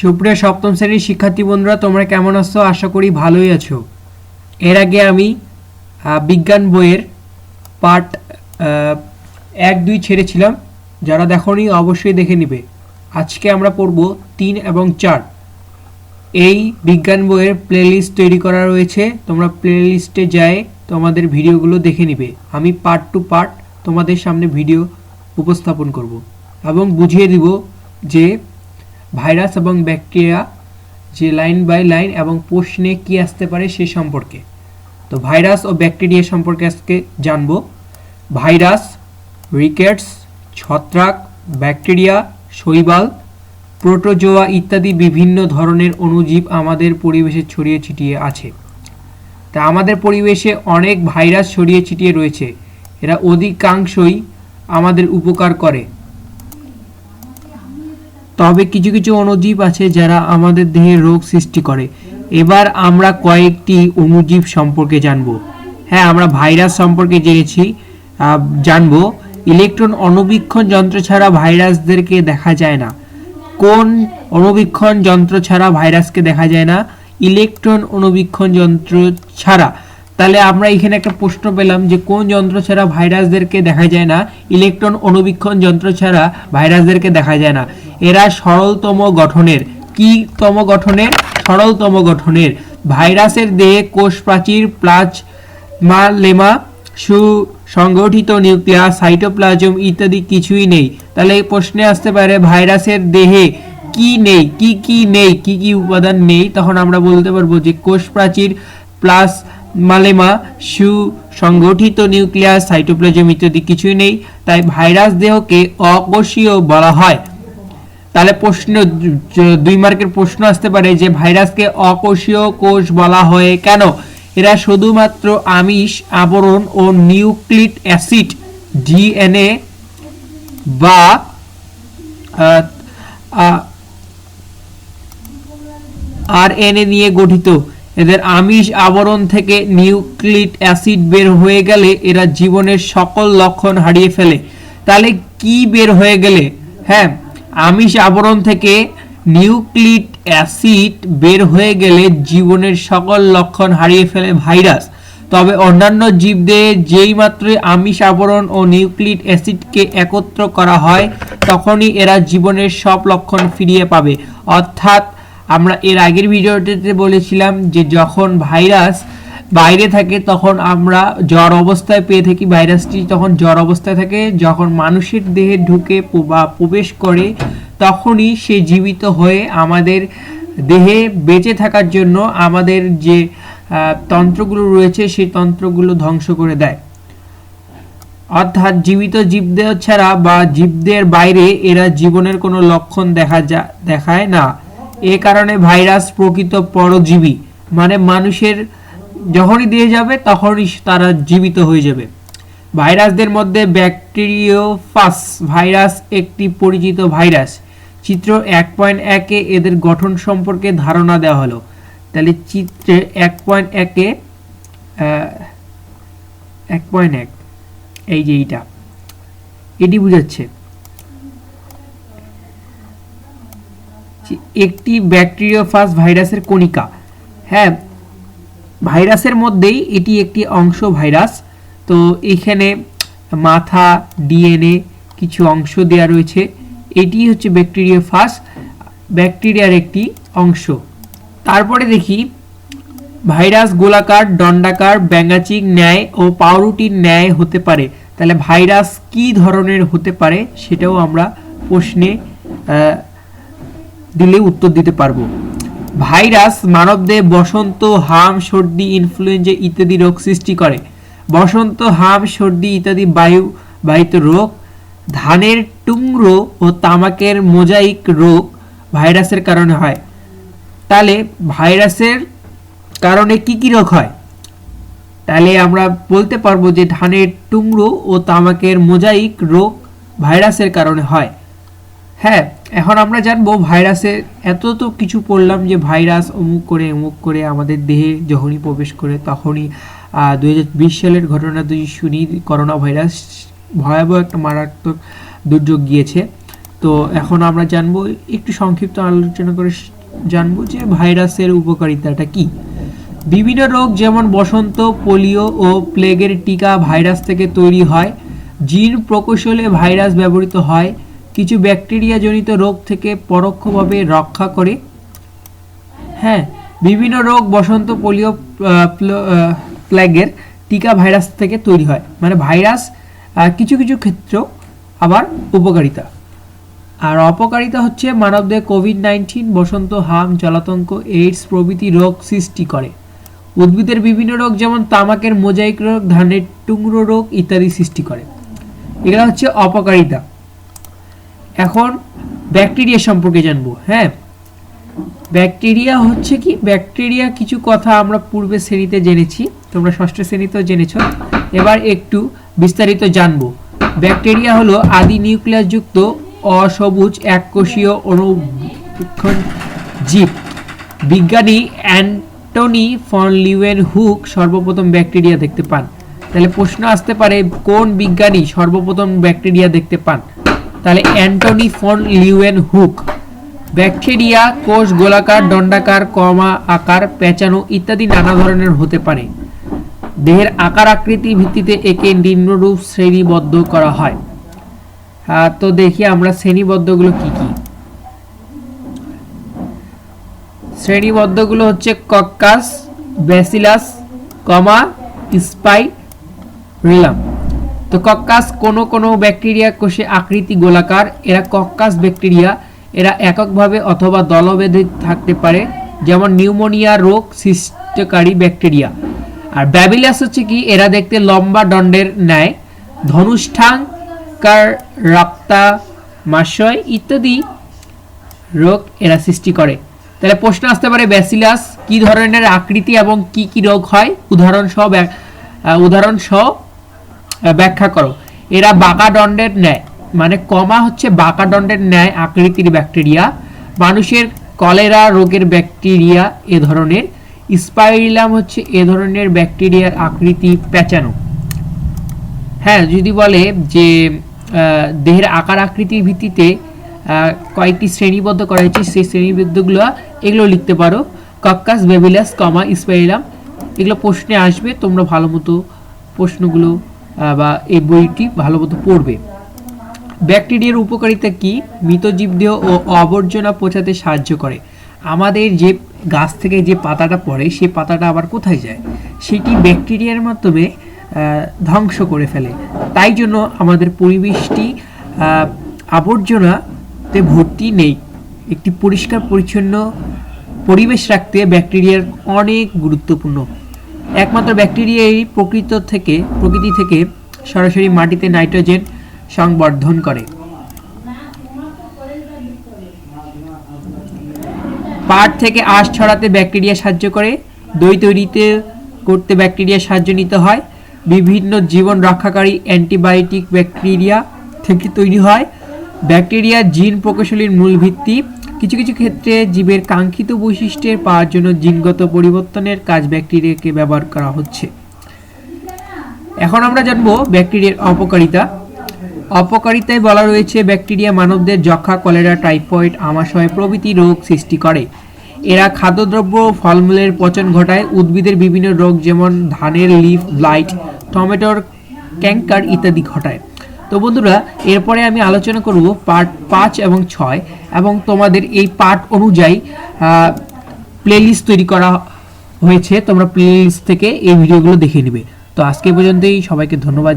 সুপ্রিয় সপ্তম শ্রেণির শিক্ষার্থী বন্ধুরা, তোমরা কেমন আছো? আশা করি ভালোই আছো। এর আগে আমি বিজ্ঞান বইয়ের পার্ট এক, দুই ছেড়েছিলাম। যারা দেখোনি, অবশ্যই দেখে নিবে। আজকে আমরা পড়ব তিন এবং চার। এই বিজ্ঞান বইয়ের প্লেলিস্ট তৈরি করা রয়েছে। তোমরা প্লেলিস্টে যায় তোমাদের ভিডিওগুলো দেখে নিবে। আমি পার্ট টু পার্ট তোমাদের সামনে ভিডিও উপস্থাপন করব এবং বুঝিয়ে দিব যে ভাইরাস এবং ব্যাকটেরিয়া যে লাইন বাই লাইন এবং প্রশ্নে কি আসতে পারে সে সম্পর্কে। তো ভাইরাস ও ব্যাকটেরিয়া সম্পর্কে আজকে জানব। ভাইরাস, রিকেটস, ছত্রাক, ব্যাকটেরিয়া, শৈবাল, প্রোটোজোয়া ইত্যাদি বিভিন্ন ধরনের অণুজীব আমাদের পরিবেশে ছড়িয়ে ছিটিয়ে আছে। তা আমাদের পরিবেশে অনেক ভাইরাস ছড়িয়ে ছিটিয়ে রয়েছে। এরা অধিকাংশই আমাদের উপকার করে। তবে কিছু কিছু অণুজীব আছে যারা আমাদের দেহে রোগ সৃষ্টি করে। এবার আমরা কয়েকটি অণুজীব সম্পর্কে জানব। হ্যাঁ আমরা ভাইরাস সম্পর্কে জেনেছি জানব। ইলেকট্রন অণুবীক্ষণ যন্ত্র ছাড়া ভাইরাসদেরকে দেখা যায় না। কোন অণুবীক্ষণ যন্ত্র ছাড়া ভাইরাসকে দেখা যায় না? ইলেকট্রন অণুবীক্ষণ যন্ত্র ছাড়া। তাহলে আমরা এখানে একটা প্রশ্ন পেলাম যে কোন যন্ত্র ছাড়া ভাইরাসদেরকে দেখা যায় না? ইলেকট্রন অণুবীক্ষণ যন্ত্র ছাড়া ভাইরাসদেরকে দেখা যায় না। এরা সরলতম গঠনের। কি তম গঠনের? সরলতম গঠনের। ভাইরাসের দেহে কোষ প্রাচীর প্লাজমা লেমা সুসংগঠিত নিউক্লিয়াস, সাইটোপ্লাজম ইত্যাদি কিছুই নেই। তাহলে এই প্রশ্নে আসতে পারে, ভাইরাসের দেহে কি নেই? কি কি নেই? কি কি উপাদান নেই? তখন আমরা বলতে পারব যে কোষ প্রাচীর, প্লাস মালেমা সুসংগঠিত নিউক্লিয়াস সাইটোপ্লাজম ইত্যাদি কিছুই নেই, তাই ভাইরাস দেহকে অকোষীয় বলা হয়। তাহলে প্রশ্ন দুই মার্কের প্রশ্ন আসতে পারে যে ভাইরাসকে অকোষীয় কোষ বলা হয় কেন? এরা শুধুমাত্র আমিষ, আবরণ ও নিউক্লিক অ্যাসিড, ডিএনএ বা আরএনএ নিয়ে গঠিত। এদের আমিষ আবরণ থেকে নিউক্লিক অ্যাসিড বের হয়ে গেলে এরা জীবনের সকল লক্ষণ হারিয়ে ফেলে। তাহলে কি বের হয়ে গেলে? হ্যাঁ আমিষ আবরণ থেকে নিউক্লিক অ্যাসিড বের হয়ে গেলে জীবনের সকল লক্ষণ হারিয়ে ফেলে ভাইরাস। তবে অন্যান্য জীবদের যেই মাত্রই আমিষ আবরণ ও নিউক্লিক অ্যাসিডকে একত্র করা হয়, তখনই এরা জীবনের সব লক্ষণ ফিরিয়ে পাবে। অর্থাৎ আমরা এর আগের ভিডিওটিতে বলেছিলাম যে যখন ভাইরাস বাইরে থাকে, তখন আমরা জ্বর অবস্থায় পেয়ে থাকি। ভাইরাসটি তখন জ্বর অবস্থায় থাকে, যখন মানুষের দেহে ঢুকে বা প্রবেশ করে, তখনই সে জীবিত হয়ে আমাদের দেহে বেঁচে থাকার জন্য আমাদের যে তন্ত্রগুলো রয়েছে, সেই তন্ত্রগুলো ধ্বংস করে দেয়। অর্থাৎ জীবিত জীবদের ছাড়া বা জীবদের বাইরে এরা জীবনের কোনো লক্ষণ দেখা যা, দেখায় না। এ কারণে ভাইরাস প্রকৃত পরজীবী। মানে মানুষের যখনই দিয়ে যাবে, তখনই তারা জীবিত হয়ে যাবে। ভাইরাসদের মধ্যে ব্যাকটেরিওফাস ভাইরাস একটি পরিচিত ভাইরাস। চিত্র এক পয়েন্ট একে এদের গঠন সম্পর্কে ধারণা দেওয়া হলো। তাহলে চিত্রে এক পয়েন্ট একে এক পয়েন্ট এক, এই যে এইটা। এটি বুঝাচ্ছে। একটি ব্যাকটেরিওফাস ভাইরাসের কণিকা। হ্যাঁ ভাইরাসের মধ্যেই এটি একটি অংশ ভাইরাস। তো এখানে মাথা, ডিএনএ কিছু অংশ দেওয়া রয়েছে। এটি হচ্ছে ব্যাকটেরিওফাস ব্যাকটেরিয়ার একটি অংশ। তারপরে দেখি, ভাইরাস গোলাকার, দণ্ডাকার ব্যাঙ্গাচিক ন্যায় ও পাউরুটির ন্যায় হতে পারে। তাহলে ভাইরাস কি ধরনের হতে পারে সেটাও আমরা প্রশ্নে দিলে উত্তর দিতে পারব। ভাইরাস মানবদেহে বসন্ত, হাম, সর্দি ইনফ্লুয়েঞ্জা ইত্যাদি রোগ সৃষ্টি করে। বসন্ত, হাম, সর্দি ইত্যাদি বায়ু, বাহিত রোগ, ধানের টুংরো ও তামাকের মোজাইক রোগ ভাইরাসের কারণে হয়। তাহলে ভাইরাসের কারণে কি কি রোগ হয়? তাহলে আমরা বলতে পারব যে ধানের টুংরো ও তামাকের মোজাইক রোগ ভাইরাসের কারণে হয়। হ্যাঁ এখন আমরা জানব ভাইরাসের এত তো কিছু পড়লাম যে ভাইরাস অমুক করে অমুক করে আমাদের দেহে যখনই প্রবেশ করে তখনই দুই হাজার বিশ সালের ঘটনা যদি শুনি, করোনা ভাইরাস ভয়াবহ একটা মারাত্মক দুর্যোগ গিয়েছে। তো এখন আমরা জানব, একটু সংক্ষিপ্ত আলোচনা করে জানব যে ভাইরাসের উপকারিতাটা কি। বিভিন্ন রোগ যেমন বসন্ত, পোলিও ও প্লেগের টিকা ভাইরাস থেকে তৈরি হয়। জিন প্রকৌশলে ভাইরাস ব্যবহৃত হয়। কিছু ব্যাকটেরিয়াজনিত রোগ থেকে পরোক্ষভাবে রক্ষা করে। হ্যাঁ বিভিন্ন রোগ বসন্ত পোলিও আহ, প্ল- প্লেগের টিকা ভাইরাস থেকে তৈরি হয়। মানে ভাইরাস কিছু কিছু ক্ষেত্র আবার উপকারিতা। আর অপকারিতা হচ্ছে মানবদের কোভিড নাইন্টিন বসন্ত হাম জলাতঙ্ক এইডস প্রভৃতি রোগ সৃষ্টি করে। উদ্ভিদের বিভিন্ন রোগ যেমন তামাকের মোজাইক রোগ ধানের টুংরো রোগ ইত্যাদি সৃষ্টি করে। এগুলো হচ্ছে অপকারিতা। এখন ব্যাকটেরিয়া সম্পর্কে জানব হ্যাঁ? ব্যাকটেরিয়া হচ্ছে কি? ব্যাকটেরিয়া কিছু কথা আমরা পূর্বে শ্রেণীতে জেনেছি, তোমরা ষষ্ঠ শ্রেণীতেও জেনেছ। এবার একটু বিস্তারিত জানব। ব্যাকটেরিয়া হলো আদি নিউক্লিয়াসযুক্ত অসবুজ এককোষীয় অনুবীক্ষণ জীব। বিজ্ঞানী অ্যান্টনি ফন লিউয়েন হুক সর্বপ্রথম ব্যাকটেরিয়া দেখতে পান। তাহলে প্রশ্ন আসতে পারে, কোন বিজ্ঞানী সর্বপ্রথম ব্যাকটেরিয়া দেখতে পান? তাহলে Antonie van Leeuwenhoek, bacteria, কোষ, গোলাকার, দণ্ডাকার, কমা, আকার পেঁচানো ইত্যাদি নানা ধরনের হতে পারে। দেহের আকার আকৃতি ভিত্তিতে একে নিম্নরূপ শ্রেণীবদ্ধ করা হয়। তো দেখি আমরা শ্রেণীবদ্ধগুলো কি কি। শ্রেণীবদ্ধগুলো হচ্ছে coccus, bacillus, comma spirillum তো কক্কাস কোনো কোনো ব্যাকটেরিয়া কোষে আকৃতি গোলাকার। এরা কক্কাস ব্যাকটেরিয়া। এরা এককভাবে অথবা দলবেঁধে থাকতে পারে, যেমন নিউমোনিয়া রোগ, সৃষ্টিকারী ব্যাকটেরিয়া। আর ব্যাবিলাস হচ্ছে কি, এরা দেখতে লম্বা দণ্ডের ন্যায় ধনুষ্ঠাঙ্কার রক্তামাশয় ইত্যাদি রোগ এরা সৃষ্টি করে। তাহলে প্রশ্ন আসতে পারে, ব্যাসিলাস কি ধরনের আকৃতি এবং কি কি রোগ হয়? উদাহরণ সহ উদাহরণ সহ ব্যাখ্যা করো। এরা বাঁকা দণ্ডের ন্যায় মানে কমা হচ্ছে বাঁকা দণ্ডের ন্যায় আকৃতির ব্যাকটেরিয়া, মানুষের কলেরা রোগের ব্যাকটেরিয়া এ ধরনের, স্পাইরিলাম হচ্ছে এ ধরনের ব্যাকটেরিয়ার আকৃতি পেঁচানো হ্যাঁ যদি বলে যে দেহের আকার আকৃতির ভিত্তিতে কয়েকটি শ্রেণীবদ্ধ করা হয়েছে, সেই শ্রেণীবদ্ধগুলো এগুলো লিখতে পারো। কক্কাস, বেবিলাস, কমা স্পাইরাম এগুলো প্রশ্নে আসবে, তোমরা ভালো মতো প্রশ্নগুলো বা এই বইটি ভালো মতো পড়বে। ব্যাকটেরিয়ার উপকারিতা কি? মৃত জীবদেহ ও আবর্জনা পচাতে সাহায্য করে। আমাদের যে গাছ থেকে যে পাতাটা পড়ে সেই পাতাটা আবার কোথায় যায়? সেটি ব্যাকটেরিয়ার মাধ্যমে ধ্বংস করে ফেলে। তাই জন্য আমাদের পরিবেশটি আবর্জনাতে ভর্তি নেই। একটি পরিষ্কার, পরিচ্ছন্ন পরিবেশ রাখতে ব্যাকটেরিয়ার অনেক গুরুত্বপূর্ণ। একমাত্র ব্যাকটেরিয়াই প্রকৃত থেকে, প্রকৃতি থেকে সরাসরি মাটিতে নাইট্রোজেন সংবর্ধন করে। পাট থেকে আঁশ ছড়াতে ব্যাকটেরিয়া সাহায্য করে, দই তৈরিতে করতে ব্যাকটেরিয়া সাহায্য নিতে হয়, বিভিন্ন জীবন রক্ষাকারী অ্যান্টিবায়োটিক ব্যাকটেরিয়া থেকে তৈরি হয়। ব্যাকটেরিয়া জিন প্রকৌশলীর মূল ভিত্তি কিছু কিছু ক্ষেত্রে জীবের কাঙ্ক্ষিত বৈশিষ্ট্যের পাওয়ার জন্য জিনগত পরিবর্তনের কাজ ব্যাকটেরিয়াকে ব্যবহার করা হচ্ছে। এখন আমরা জানব ব্যাকটেরিয়ার অপকারিতা। অপকারিতায় বলা রয়েছে, ব্যাকটেরিয়া মানবদের যক্ষা কলেরা, টাইফয়েড, আমাশয় প্রভৃতি রোগ সৃষ্টি করে। এরা খাদ্যদ্রব্য ফলমূলের পচন ঘটায়। উদ্ভিদের বিভিন্ন রোগ যেমন ধানের লিফ, ব্লাইট, টমেটোর ক্যাঙ্কার ইত্যাদি ঘটায়। তো বন্ধুরা, এরপরে আমি আলোচনা করব পার্ট পাঁচ এবং ছয় এবং তোমাদের এই পার্ট অনুযায়ী প্লেলিস্ট তৈরি করা হয়েছে। তোমরা প্লেলিস্ট থেকে এই ভিডিওগুলো দেখে নেবে। তো আজকে পর্যন্তই, সবাইকে ধন্যবাদ।